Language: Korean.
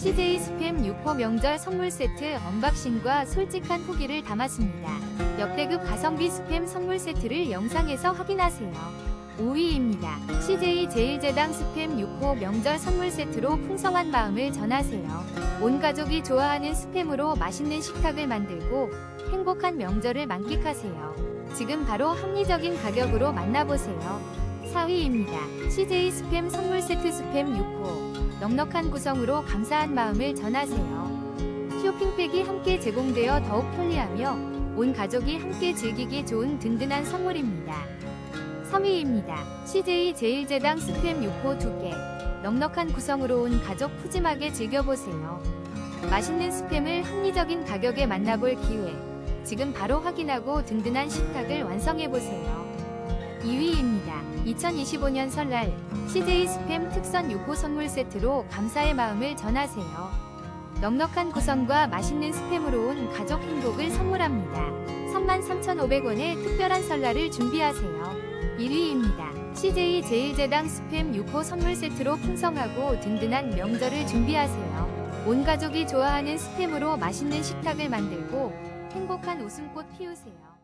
CJ 스팸 6호 명절 선물 세트 언박싱과 솔직한 후기를 담았습니다. 역대급 가성비 스팸 선물 세트를 영상에서 확인하세요. 5위입니다. CJ 제일제당 스팸 6호 명절 선물 세트로 풍성한 마음을 전하세요. 온 가족이 좋아하는 스팸으로 맛있는 식탁을 만들고 행복한 명절을 만끽하세요. 지금 바로 합리적인 가격으로 만나보세요. 4위입니다. CJ 스팸 선물 세트 스팸 6호 넉넉한 구성으로 감사한 마음을 전하세요. 쇼핑백이 함께 제공되어 더욱 편리하며 온 가족이 함께 즐기기 좋은 든든한 선물입니다. 3위입니다. CJ 제일제당 스팸 6호 2개 넉넉한 구성으로 온 가족 푸짐하게 즐겨보세요. 맛있는 스팸을 합리적인 가격에 만나볼 기회. 지금 바로 확인하고 든든한 식탁을 완성해보세요. 2위입니다. 2025년 설날 CJ 스팸 특선 6호 선물 세트로 감사의 마음을 전하세요. 넉넉한 구성과 맛있는 스팸으로 온 가족 행복을 선물합니다. 33,500원의 특별한 설날을 준비하세요. 1위입니다. CJ 제일제당 스팸 6호 선물 세트로 풍성하고 든든한 명절을 준비하세요. 온 가족이 좋아하는 스팸으로 맛있는 식탁을 만들고 행복한 웃음꽃 피우세요.